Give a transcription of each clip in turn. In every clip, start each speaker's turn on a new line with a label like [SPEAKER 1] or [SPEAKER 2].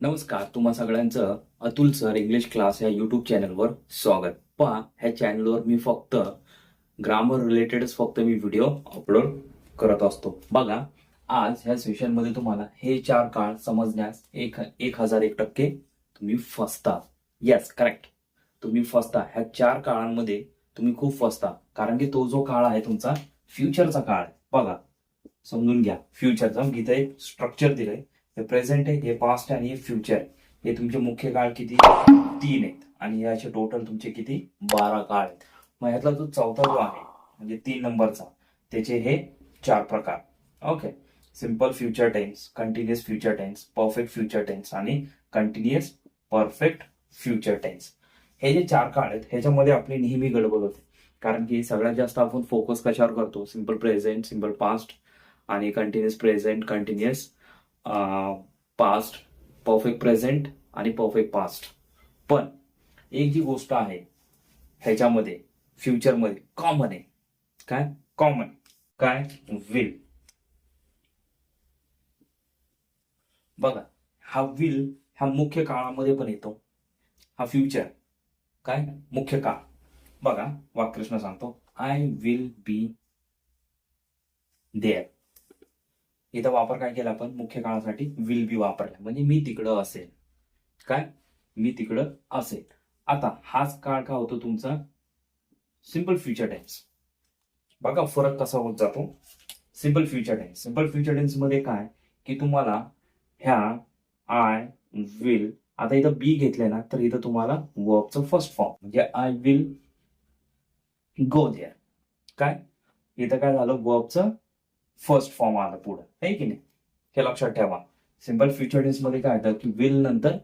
[SPEAKER 1] नमस्कार तुम्हा सगळ्यांचं अतुल सर इंग्लिश क्लास या युट्यूब चॅनलवर स्वागत. पहा ह्या चॅनलवर मी फक्त ग्रामर रिलेटेडच फक्त मी व्हिडिओ अपलोड करत असतो. बघा आज ह्या सेशनमध्ये तुम्हाला हे चार काळ समजण्यास एक एक हजार एक टक्के तुम्ही फसता. येस करेक्ट तुम्ही फसता. ह्या चार काळांमध्ये तुम्ही खूप फसता. कारण की तो जो काळ आहे तुमचा फ्युचरचा काळ आहे. बघा समजून घ्या. फ्युचरचा मग एक स्ट्रक्चर दिलंय. हे प्रेझेंट आहे हे पास्ट आहे आणि हे फ्युचर आहे. हे तुमचे मुख्य काळ किती? तीन आहेत. आणि याचे टोटल तुमचे किती? बारा काळ आहेत. मग ह्यातला जो चौथा जो आहे म्हणजे तीन नंबरचा त्याचे हे चार प्रकार. Okay simple future tense continuous future tense perfect future tense आणि कंटिन्युअस परफेक्ट फ्युचर टेन्स हे जे चार काळ आहेत ह्याच्यामध्ये आपली नेहमी गडबड होते. कारण की सगळ्यात जास्त आपण फोकस कशावर करतो? सिंपल प्रेझेंट सिंपल पास्ट आणि continuous present continuous past perfect present आणि परफेक्ट पास्ट पण एक जी गोष्ट आहे ह्याच्यामध्ये फ्युचरमध्ये कॉमन आहे. काय? कॉमन काय? विल बघा हा विल ह्या मुख्य काळामध्ये पण येतो. हा फ्युचर काय? मुख्य काळ. बघा वाकृष्ण सांगतो. आय विल बी देअर इथं वापर काय केला आपण? मुख्य काळासाठी विल बी वापरला. म्हणजे मी तिकडं असेल. काय? मी तिकडं असेल. आता हाच काळ का होतो तुमचा? सिंपल फ्युचर टेन्स बघा फरक कसा होत जातो. Simple future tense simple future टेन्समध्ये काय? की तुम्हाला ह्या आय विल आता इथं बी घेतलंय ना तर इथं तुम्हाला वर्बचं फर्स्ट फॉर्म म्हणजे आय विल गो देअर काय? इथं काय झालं? वर्बचं फर्स्ट फॉर्म आला पुढं. आहे की नाही? हे लक्षात ठेवा. सिंपल फ्युचर टेन्समध्ये काय येतं? की विल नंतर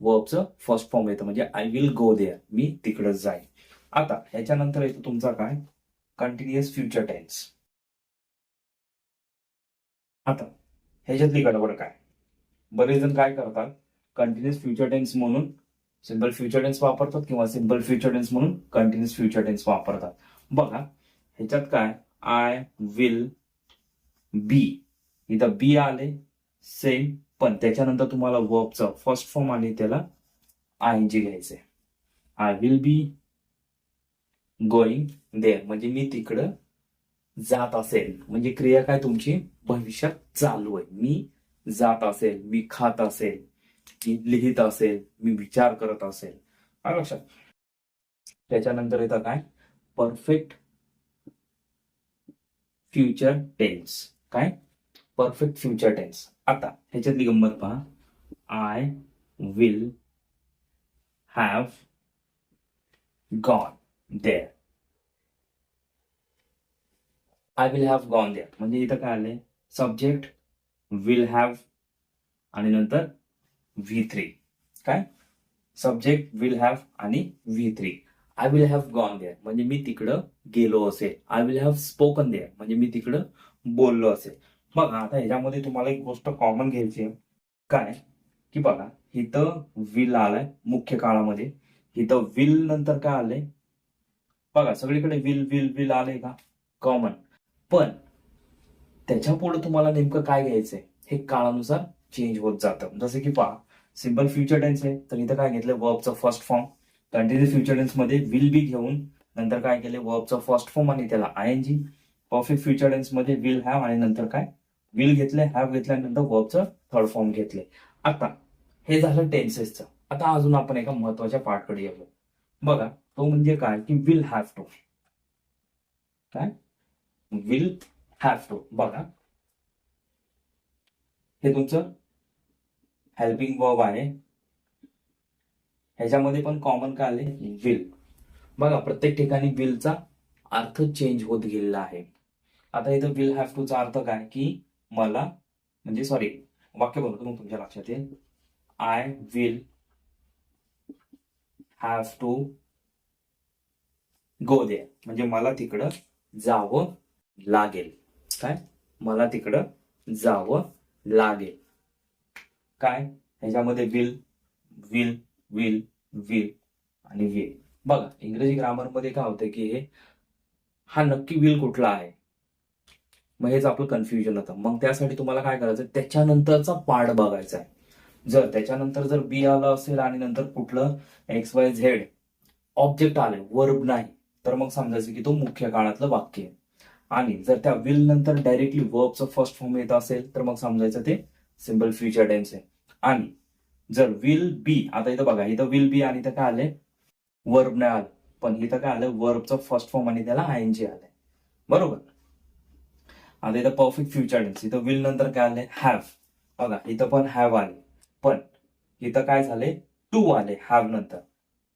[SPEAKER 1] वर्बचं फर्स्ट फॉर्म येतं. म्हणजे आय विल गो देअर मी तिकडं जाईल आता ह्याच्यानंतर येतो तुमचा काय? कंटिन्युअस फ्युचर टेन्स आता ह्याच्यातली गडबड काय? बरेच जण काय करतात? कंटिन्युअस फ्युचर टेन्स म्हणून सिंपल फ्युचर टेन्स वापरतात किंवा सिंपल फ्युचर टेन्स म्हणून कंटिन्युअस फ्युचर टेन्स वापरतात. बघा ह्याच्यात काय? आय विल बी इथं बी आले सेम पण त्याच्यानंतर तुम्हाला वर्बचा फर्स्ट फॉर्म आणि त्याला आय जी घ्यायचंय. I will be going there म्हणजे मी तिकडं जात असेल. म्हणजे क्रिया काय तुमची? भविष्यात चालू आहे. मी जात असेल मी खात असेल मी लिहित असेल मी विचार करत असेल. लक्षात. त्याच्यानंतर येतं काय? परफेक्ट फ्युचर टेन्स काय? परफेक्ट फ्युचर टेन्स आता ह्याच्यातली गंमत पहा. I will have gone there I will have gone there म्हणजे इथं काय आलंय? सब्जेक्ट विल हॅव आणि नंतर व्ही थ्री काय? सब्जेक्ट विल हॅव आणि V three I will have gone there म्हणजे मी तिकडं गेलो असेल I will have spoken there म्हणजे मी तिकडं बोललो असेल बघा आता ह्याच्यामध्ये तुम्हाला एक गोष्ट कॉमन घ्यायची आहे. काय? की बघा इथं विल आलाय मुख्य काळामध्ये. इथं विल नंतर काय आलंय? बघा सगळीकडे विल विल विल आलंय का? कॉमन पण त्याच्या पुढे तुम्हाला नेमकं काय घ्यायचंय? हे काळानुसार चेंज होत जातं. जसं की पहा सिंपल फ्युचर टेन्स आहे. तर इथं काय घेतलं वर्बचं फर्स्ट फॉर्म कंटिन्युअस फ्युचर टेन्समध्ये विल बी घेऊन नंतर काय केले? वर्बचं फर्स्ट फॉर्म आणि त्याला I N G perfect future टेन्समध्ये will have आणि नंतर काय? विल घेतले हॅव घेतल्यानंतर वर्बचं थर्ड फॉर्म घेतले. आता हे झालं टेन्सेसचं आता अजून आपण एका महत्त्वाच्या पार्टकडे येऊ बघा तो म्हणजे काय? की विल हॅव टू काय? विल हॅव टू बघा. हे तुमचं हेल्पिंग वर्ब आहे. ह्याच्यामध्ये पण कॉमन काय आले विल बघा प्रत्येक ठिकाणी विलचा अर्थ चेंज होत गेलेला आहे. आता इथं विल हॅव टूचा अर्थ काय? की मला म्हणजे सॉरी वाक्य बनवतो मग तुमच्या लक्षात येईल. I will have to go there म्हणजे मला तिकडं जावं लागेल. काय? मला तिकडं जावं लागेल. काय? ह्याच्यामध्ये विल विल विल विल आणि विल बघा इंग्रजी ग्रामरमध्ये काय होतं की हे हा नक्की विल कुठला आहे? मग हेच आपलं कन्फ्युजन होतं मग त्यासाठी तुम्हाला काय करायचं त्याच्यानंतरचा पार्ट बघायचा आहे जर त्याच्यानंतर जर बी आलं असेल आणि नंतर कुठलं एक्स वाय झेड ऑब्जेक्ट आलंय वर्ब नाही तर मग समजायचं की तो मुख्य काळातलं वाक्य आहे. आणि जर त्या विल नंतर डायरेक्टली वर्बचं फर्स्ट फॉर्म येत असेल तर मग समजायचं ते सिंपल फ्युचर टेन्स आहे. आणि जर विल बी आता इथं बघा इथं विल बी आणि इथं काय आलंय? वर्ब नाही आलं पण इथं काय आलं वर्बचं फर्स्ट फॉर्म आणि त्याला आय एन जी आलंय. बरोबर? आता इथं परफेक्ट फ्युचर टेन्स इथं विल नंतर काय आलंय? हॅव बघा इथं पण हॅव आले पण इथं काय झाले टू आले हॅव नंतर.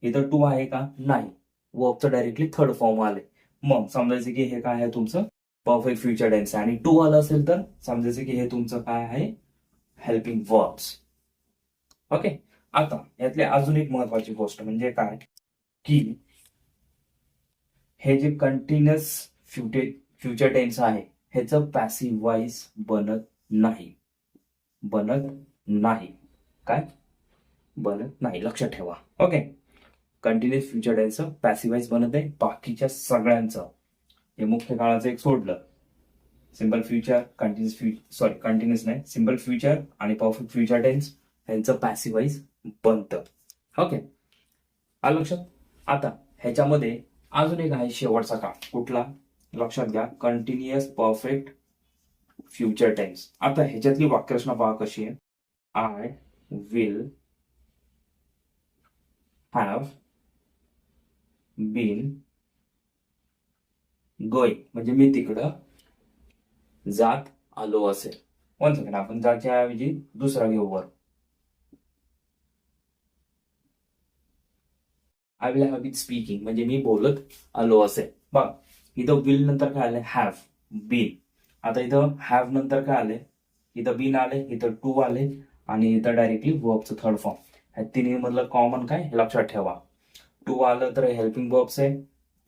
[SPEAKER 1] इथं टू आहे का? नाही. वर्बचं डायरेक्टली थर्ड फॉर्म आले मग समजायचं की हे काय आहे तुमचं? परफेक्ट फ्युचर टेन्स आणि टू आलं असेल तर समजायचं की हे तुमचं काय आहे? Helping verbs okay? आता यातली अजून एक महत्वाची गोष्ट म्हणजे काय? की हे जे कंटिन्युअस फ्युटे फ्युचर टेन्स आहे ह्याचं पॅसिव्ह वाईज बनत नाही. बनत नाही. काय? बनत नाही. लक्षात ठेवा. ओके? कंटिन्युअस फ्युचर टेन्सचं पॅसिवाईज बनत आहे बाकीच्या सगळ्यांचं. हे मुख्य काळाचं एक सोडलं. सिंपल फ्युचर कंटिन्युअस फ्यू सॉरी कंटिन्युअस नाही. सिंपल फ्युचर आणि परफेक्ट फ्युचर टेन्स यांचं पॅसिवाईज बनतं ओके आलं लक्षात? आता ह्याच्यामध्ये अजून एक आहे शेवटचा काळ. कुठला? लक्षात घ्या. कंटिन्युअस परफेक्ट फ्युचर टेन्स आता ह्याच्यातली वाक्यरचना पहा कशी आहे I will have been going म्हणजे मी तिकडं जात आलो असेल. वन सेकंड आपण जायच्या ऐवजी दुसरा घेऊ वर. I will have been speaking म्हणजे मी बोलत आलो असेल. बघ इथं विल नंतर काय आलंय? हॅव बीन आता इथं हॅव नंतर काय आले इथं बीन आले इथं टू आले आणि इथं डायरेक्टली वर्बचं थर्ड फॉर्म ह्या तिन्ही मधलं कॉमन काय? हे लक्षात ठेवा. टू आलं तर हेल्पिंग वर्ब्स आहे.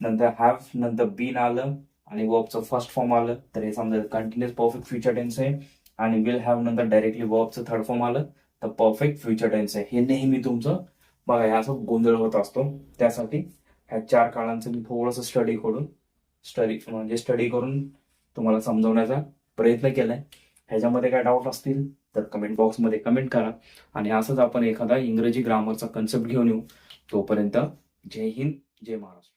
[SPEAKER 1] नंतर हॅव नंतर बीन आलं आणि वर्बचं फर्स्ट फॉर्म आलं. तर हे समजा कंटिन्युअस परफेक्ट फ्युचर टेन्स आहे. आणि विल हॅव नंतर डायरेक्टली वर्बचं थर्ड फॉर्म आलं तर परफेक्ट फ्युचर टेन्स आहे. हे नेहमी तुमचं बघा हे असं गोंधळ होत असतो. त्यासाठी ह्या चार काळांचं मी थोडंसं स्टडी करून स्टडी म्हणजे स्टडी करून तुम्हाला समजवण्याचा प्रयत्न केलाय. ह्याच्यामध्ये काय डाऊट असतील तर कमेंट बॉक्समध्ये कमेंट करा. आणि असंच आपण एखादा इंग्रजी ग्रामरचा कन्सेप्ट घेऊन येऊ. तोपर्यंत जय हिंद जय महाराष्ट्र.